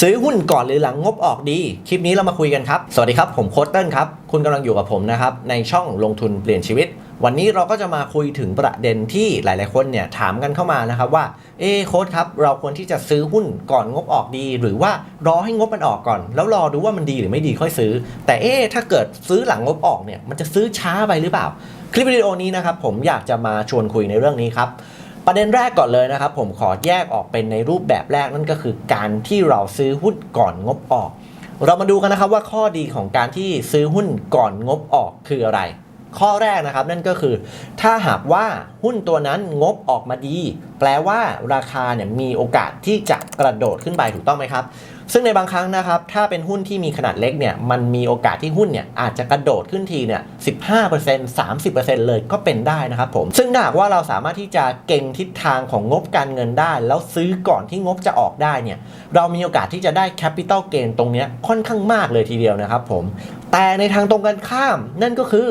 ซื้อหุ้นก่อนหรือหลังงบออกดี คลิปนี้เรามาคุยกันครับ สวัสดีครับ ผมโค้ดเติ้ลครับ คุณกำลังอยู่กับผมนะครับ ในช่องลงทุนเปลี่ยนชีวิต วันนี้เราก็จะมาคุยถึงประเด็นที่หลาย ๆ คนเนี่ยถามกันเข้ามานะครับว่า เอโค้ดครับ เราควรที่จะซื้อหุ้นก่อนงบออกดี หรือว่ารอให้งบมันออกก่อน แล้วรอดูว่ามันดีหรือไม่ดีค่อยซื้อ แต่เอ๊ถ้าเกิดซื้อหลังงบออกเนี่ยมันจะซื้อช้าไปหรือเปล่า คลิปวิดีโอนี้นะครับผมอยากจะมาชวนคุยในเรื่องนี้ครับ ประเด็นแรกก่อนเลยนะครับ ผมขอแยกออกเป็นในรูปแบบแรกนั่นก็คือการที่เราซื้อหุ้นก่อนงบออก เรามาดูกันนะครับว่าข้อดีของการที่ซื้อหุ้นก่อนงบออกคืออะไร ข้อแรกนะครับนั่นก็คือ ถ้าหากว่าหุ้นตัวนั้นงบออกมาดี แปลว่าราคาเนี่ยมีโอกาสที่จะกระโดดขึ้นไปถูกต้องไหมครับ ซึ่งในบางครั้งนะครับ ถ้าเป็นหุ้นที่มีขนาดเล็กเนี่ย มันมีโอกาสที่หุ้นเนี่ยอาจจะกระโดดขึ้นทีเนี่ย 15% 30%เลยก็เป็นได้นะครับผม ซึ่งหากว่าเราสามารถที่จะเก่งทิศทางของงบการเงินได้ แล้วซื้อก่อนที่งบจะออกได้เนี่ย เรามีโอกาสที่จะได้แคปิตอลเกนตรงเนี้ยค่อนข้างมากเลยทีเดียวนะครับผม แต่ในทางตรงกันข้าม นั่นก็คือ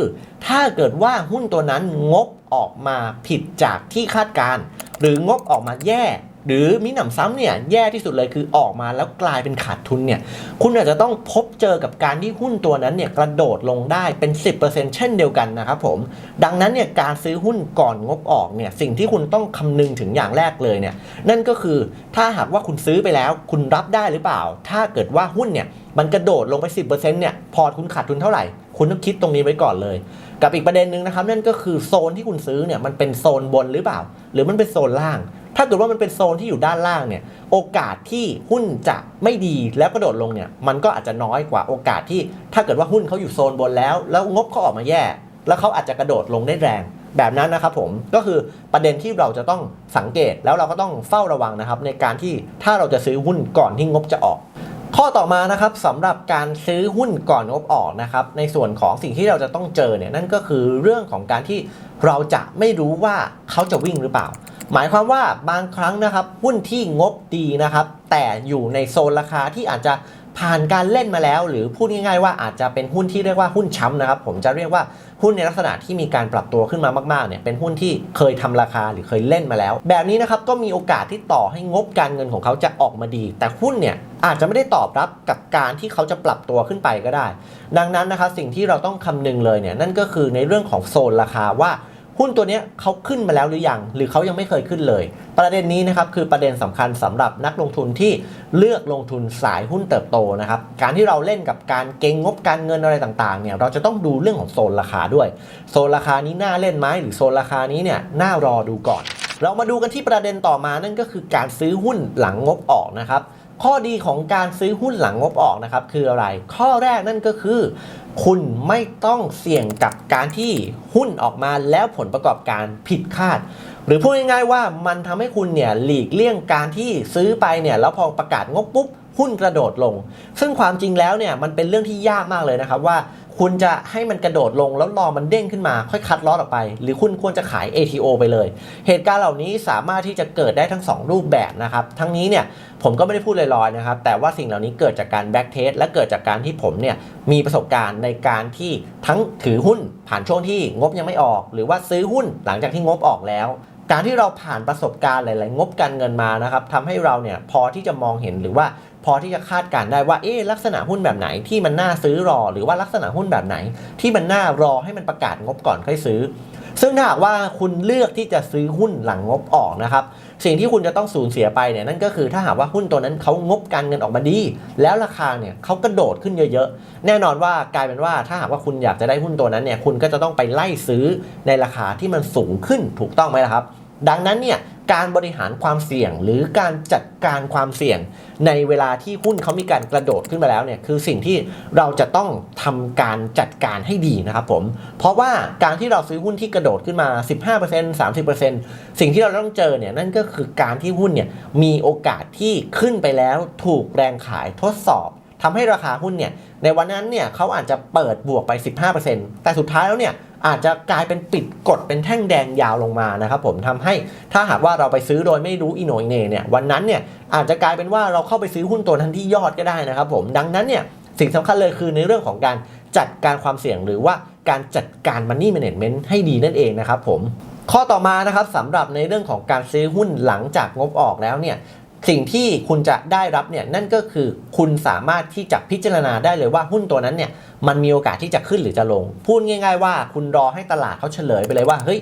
ถ้าเกิดว่าหุ้นตัวนั้นงบออกมาผิดจากที่คาดการณ์หรืองบออกมาแย่ หรือมิหนำซ้ำเนี่ยแย่ที่สุดเลยคือออกมาแล้วกลายเป็นขาดทุนเนี่ยคุณอาจจะต้องพบเจอกับการที่หุ้นตัวนั้นเนี่ยกระโดดลงได้เป็น 10%เช่นเดียวกันนะครับผม ดังนั้นเนี่ยการซื้อหุ้นก่อนงบออกเนี่ยสิ่งที่คุณต้องคำนึงถึงอย่างแรกเลยเนี่ยนั่นก็คือถ้าหากว่าคุณซื้อไปแล้ว คุณรับได้หรือเปล่า ถ้าเกิดว่าหุ้นเนี่ยมันกระโดดลงไป 10%เนี่ยพอร์ตคุณขาดทุนเท่าไหร่ คุณต้องคิดตรงนี้ไว้ก่อนเลย กับอีกประเด็นหนึ่งนะครับนั่นก็คือโซนที่คุณซื้อเนี่ยมันเป็นโซนบนหรือเปล่า หรือมันเป็นโซนล่าง ถ้าเกิดว่ามันเป็นโซนที่อยู่ด้านล่างเนี่ยโอกาสที่หุ้นจะไม่ดีแล้วกระโดดลงเนี่ยมันก็อาจจะน้อยกว่าโอกาสที่ ถ้าเกิดว่าหุ้นเขาอยู่โซนบนแล้ว แล้วงบเขาออกมาแย่ แล้วเขาอาจจะกระโดดลงได้แรง แบบนั้นนะครับผมก็คือประเด็นที่เราจะต้องสังเกตแล้วเราก็ต้องเฝ้าระวังนะครับในการที่ถ้าเราจะซื้อหุ้นก่อนที่งบจะออกข้อต่อมานะครับสำหรับการซื้อหุ้นก่อนงบออกนะครับในส่วนของสิ่งที่เราจะต้องเจอเนี่ยนั่นก็คือเรื่องของการที่เราจะไม่รู้ว่าเขาจะวิ่งหรือเปล่า หมายความว่าบางครั้งนะครับหุ้นที่งบดีนะครับ แต่อยู่ในโซนราคาที่อาจจะผ่านการเล่นมาแล้ว หรือพูดง่ายๆว่าอาจจะเป็นหุ้นที่เรียกว่าหุ้นช้ำนะครับ ผมจะเรียกว่าหุ้นในลักษณะที่มีการปรับตัวขึ้นมามากๆเนี่ยเป็นหุ้นที่เคยทำราคาหรือเคยเล่นมาแล้ว แบบนี้นะครับก็มีโอกาสที่ต่อให้งบการเงินของเขาจะออกมาดี แต่หุ้นเนี่ยอาจจะไม่ได้ตอบรับกับการที่เขาจะปรับตัวขึ้นไปก็ได้ ดังนั้นนะครับสิ่งที่เราต้องคำนึงเลยเนี่ยนั่นก็คือในเรื่องของโซนราคาว่า หุ้นตัวนี้เขาขึ้นมาแล้วหรือยัง หรือเขายังไม่เคยขึ้นเลย ประเด็นนี้นะครับคือประเด็นสำคัญสำหรับนักลงทุนที่เลือกลงทุนสายหุ้นเติบโตนะครับการที่เราเล่นกับการเก็งงบการเงินอะไรต่างๆเนี่ยเราจะต้องดูเรื่องของโซนราคาด้วย โซนราคานี้น่าเล่นไหมหรือโซนราคานี้เนี่ยน่ารอดูก่อน เรามาดูกันที่ประเด็นต่อมานั่นก็คือการซื้อหุ้นหลังงบออกนะครับ ข้อดีของการซื้อหุ้นหลังงบออกนะครับคืออะไร ข้อแรกนั่นก็คือ คุณไม่ต้องเสี่ยงกับการที่หุ้นออกมาแล้วผลประกอบการผิดคาด หรือพูดง่ายๆว่ามันทำให้คุณเนี่ยหลีกเลี่ยงการที่ซื้อไปเนี่ยแล้วพอประกาศงบปุ๊บ หุ้นกระโดดลง ซึ่งความจริงแล้วเนี่ยมันเป็นเรื่องที่ยากมากเลยนะครับว่าคุณจะให้มันกระโดดลงแล้วรอมันเด้งขึ้นมา ค่อยคัดลอสออกไป หรือคุณควรจะขาย ATO ไปเลย เหตุการณ์เหล่านี้สามารถที่จะเกิดได้ทั้ง 2 รูปแบบนะครับ ทั้งนี้เนี่ยผมก็ไม่ได้พูดลอยๆนะครับ แต่ว่าสิ่งเหล่านี้เกิดจากการแบ็กเทสและเกิดจากการที่ผมเนี่ยมีประสบการณ์ในการที่ทั้งถือหุ้นผ่านช่วงที่งบยังไม่ออก หรือว่าซื้อหุ้นหลังจากที่งบออกแล้ว การที่เราผ่านประสบการณ์หลาย ๆ งบการเงินมานะครับทำให้เราเนี่ยพอที่จะมองเห็นหรือว่าพอที่จะคาดการได้ว่าเอ๊ลักษณะหุ้นแบบไหนที่มันน่าซื้อรอ หรือว่าลักษณะหุ้นแบบไหนที่มันน่ารอให้มันประกาศงบก่อนค่อยซื้อ ซึ่งถ้าหากว่าคุณเลือกที่จะซื้อหุ้นหลังงบออกนะครับสิ่งที่คุณจะต้องสูญเสียไปเนี่ยนั่นก็คือถ้าหากว่าหุ้นตัวนั้นเขางบการเงินออกมาดี แล้วราคาเนี่ยเขากระโดดขึ้นเยอะๆ แน่นอนว่ากลายเป็นว่าถ้าหากว่าคุณอยากจะได้หุ้นตัวนั้นเนี่ยคุณก็จะต้องไปไล่ซื้อในราคาที่มันสูงขึ้นถูกต้องไหมล่ะครับ ดังนั้นเนี่ย การบริหารความเสี่ยงหรือการจัดการความเสี่ยง ในเวลาที่หุ้นเขามีการกระโดดขึ้นมาแล้วเนี่ยคือสิ่งที่เราจะต้องทำการจัดการให้ดีนะครับผม เพราะว่าการที่เราซื้อหุ้นที่กระโดดขึ้นมา 15% 30%สิ่งที่เราต้องเจอเนี่ยนั่นก็คือการที่หุ้นเนี่ยมีโอกาสที่ขึ้นไปแล้วถูกแรงขายทดสอบทำให้ราคาหุ้นเนี่ยในวันนั้นเนี่ยเขาอาจจะเปิดบวกไป 15%แต่สุดท้ายแล้วเนี่ย อาจจะกลายเป็นปิดกดเป็นแท่งแดงยาวลงมานะครับผมทำให้ถ้าหากว่าเราไปซื้อโดยไม่รู้อีโนอีเน่เนี่ยวันนั้นเนี่ยอาจจะกลายเป็นว่าเราเข้าไปซื้อหุ้นตัวนั้นที่ยอดก็ได้นะครับผมดังนั้นเนี่ยสิ่งสำคัญเลยคือในเรื่องของการจัดการความเสี่ยงหรือว่าการจัดการ Money Management ให้ดีนั่นเองนะครับผมข้อต่อมานะครับสำหรับในเรื่องของการซื้อหุ้นหลังจากงบออกแล้วเนี่ย สิ่งที่คุณจะได้รับเนี่ยนั่นก็คือคุณสามารถที่จะพิจารณาได้เลยว่าหุ้นตัวนั้นเนี่ยมันมีโอกาสที่จะขึ้นหรือจะลง พูดง่าย ๆ ว่าคุณรอให้ตลาดเขาเฉลยไปเลยว่าเฮ้ย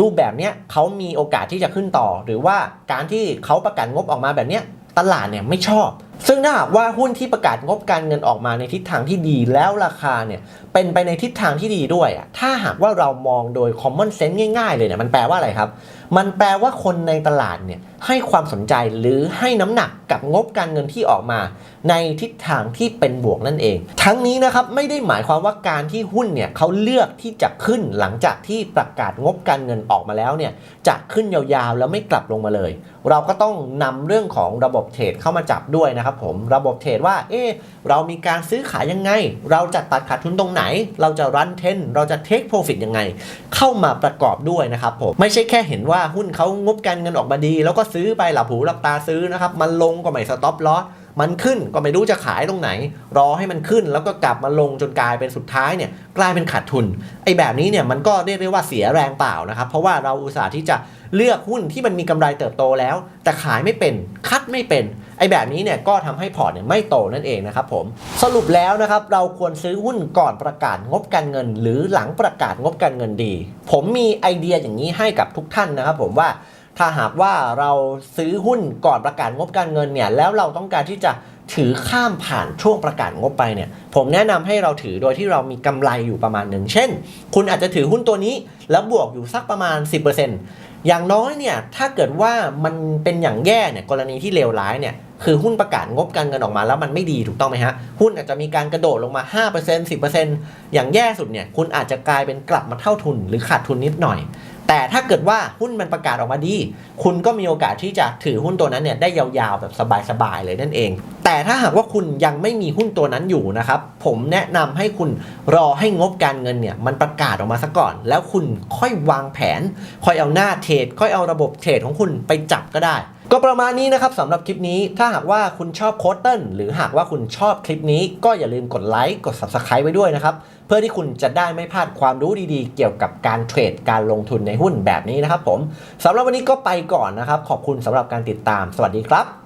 รูปแบบเนี้ยเขามีโอกาสที่จะขึ้นต่อ หรือว่าการที่เขาประกาศงบออกมาแบบเนี้ยตลาดเนี่ยไม่ชอบ ซึ่งถ้าหากว่าหุ้นที่ประกาศงบการเงินออกมาในทิศทางที่ดีแล้วราคาเนี่ยเป็นไปในทิศทางที่ดีด้วยอะถ้าหากว่าเรามองโดย common sense ง่ายๆเลยเนี่ยมันแปลว่าอะไรครับมันแปลว่าคนในตลาดเนี่ยให้ความสนใจหรือให้น้ำหนักกับงบการเงินที่ออกมา ในทิศทางที่เป็นบวกนั่นเอง ทั้งนี้นะครับไม่ได้หมายความว่าการที่หุ้นเนี่ยเขาเลือกที่จะขึ้นหลังจากที่ประกาศงบการเงินออกมาแล้วเนี่ยจะขึ้นยาวๆแล้วไม่กลับลงมาเลย เราก็ต้องนำเรื่องของระบบเทรดเข้ามาจับด้วยนะครับผมระบบเทรดว่าเอ๊เรามีการซื้อขายยังไง เราจะตัดขาดทุนตรงไหน เราจะรันเทนเราจะเทคโปรฟิตยังไง เข้ามาประกอบด้วยนะครับผมไม่ใช่แค่เห็นว่าหุ้นเขางบการเงินออกมาดี แล้วก็ซื้อไปหลับหูหลับตาซื้อนะครับ มันลงก็ไม่สต็อปลอสมันขึ้นก็ไม่รู้จะขายตรงไหน รอให้มันขึ้นแล้วก็กลับมาลงจนกลายเป็นสุดท้ายเนี่ยกลายเป็นขาดทุนไอ้แบบนี้เนี่ยมันก็เรียกได้ว่าเสียแรงเปล่านะครับเพราะว่าเราอุตส่าห์ที่จะเลือกหุ้นที่มันมีกำไรเติบโตแล้ว แต่ขายไม่เป็นคัดไม่เป็น ไอ้แบบนี้เนี่ยก็ทำให้พอร์ตเนี่ยไม่โตนั่นเองนะครับผมสรุปแล้วนะครับเราควรซื้อหุ้นก่อนประกาศงบการเงิน หรือหลังประกาศงบการเงินดี ผมมีไอเดียอย่างนี้ให้กับทุกท่านนะครับผมว่าถ้าหากว่าเราซื้อหุ้นก่อนประกาศงบการเงินเนี่ยแล้วเราต้องการที่จะถือข้ามผ่านช่วงประกาศงบไปเนี่ยผมแนะนำให้เราถือโดยที่เรามีกำไรอยู่ประมาณหนึ่งเช่น คุณอาจจะถือหุ้นตัวนี้ แล้วบวกอยู่สักประมาณ 10%อย่างน้อยเนี่ยถ้าเกิดว่ามันเป็นอย่างแย่เนี่ยกรณีที่เลวร้ายเนี่ย คือหุ้นประกาศงบการเงินออกมาแล้วมันไม่ดีถูกต้องไหมฮะ หุ้นอาจจะมีการกระโดดลงมา 5% 10%อย่างแย่สุดเนี่ยคุณอาจจะกลายเป็นกลับมาเท่าทุนหรือขาดทุนนิดหน่อย แต่ถ้าเกิดว่าหุ้นมันประกาศออกมาดี คุณก็มีโอกาสที่จะถือหุ้นตัวนั้นเนี่ยได้ยาวๆแบบสบายๆเลยนั่นเอง แต่ถ้าหากว่าคุณยังไม่มีหุ้นตัวนั้นอยู่นะครับผมแนะนำให้คุณรอให้งบการเงินเนี่ยมันประกาศออกมาซะก่อน แล้วคุณค่อยวางแผน ค่อยเอาหน้าเทรดค่อยเอาระบบเทรดของคุณไปจับก็ได้ ก็ประมาณนี้นะครับสำหรับคลิปนี้ถ้าหากว่าคุณชอบโคตเติ้ลหรือหากว่าคุณชอบคลิปนี้ ก็อย่าลืมกดไลค์กด Subscribe ไว้ด้วยนะครับ เพื่อที่คุณจะได้ไม่พลาดความรู้ดีๆ เกี่ยวกับการเทรดการลงทุนในหุ้นแบบนี้นะครับผมสำหรับวันนี้ก็ไปก่อนนะครับ ขอบคุณสำหรับการติดตาม สวัสดีครับ